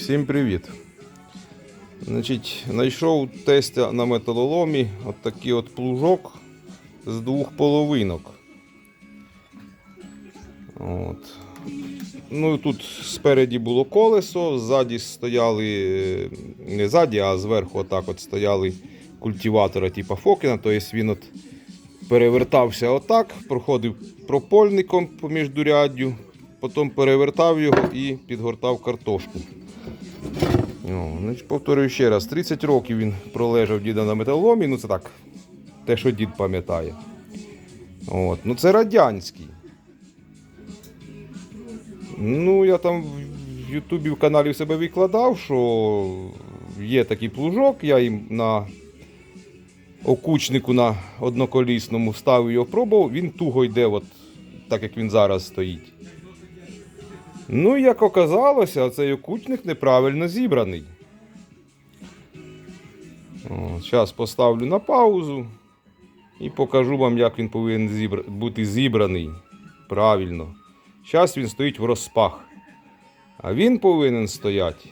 Всім привіт. Значить, знайшов тестя на металоломі от такий от плужок з двох половинок. От. Ну, тут спереді було колесо, ззаді стояли, не ззаді, а зверху отак от стояли культиватори типу Фокіна. Тобто він от перевертався отак, проходив пропольником по міждуряддю, потім перевертав його і підгортав картошку. О, значить, повторюю ще раз, 30 років він пролежав діда на металоломі, ну це так, те, що дід пам'ятає. От. Ну це радянський. Ну, я там в Ютубі в каналі в себе викладав, що є такий плужок, я їм на окучнику на одноколісному ставив його пробував, він туго йде, от, так як він зараз стоїть. Ну, як оказалося, цей окучник неправильно зібраний. Зараз поставлю на паузу і покажу вам, як він повинен зібра... бути зібраний правильно. Зараз він стоїть в розпах. А він повинен стояти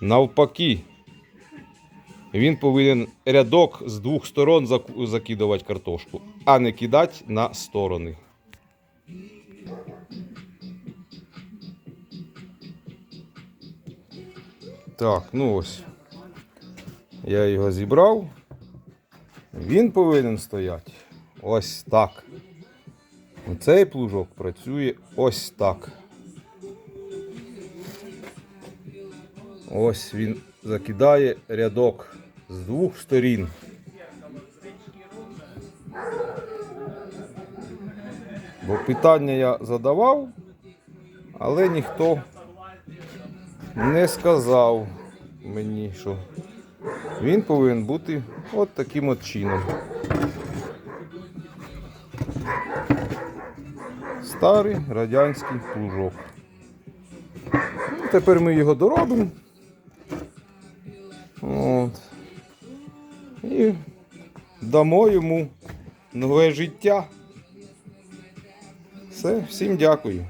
навпаки. Він повинен рядок з двох сторон закидувати картошку, а не кидати на сторони. Так, ну ось. Я його зібрав. Він повинен стояти ось так. Цей плужок працює ось так. Ось він закидає рядок з двох сторін. Бо питання я задавав, але ніхто не сказав мені, що він повинен бути от таким от чином. Старий радянський плужок. Ну, Тепер ми його доробимо. От. І дамо йому нове життя. Все, всім дякую.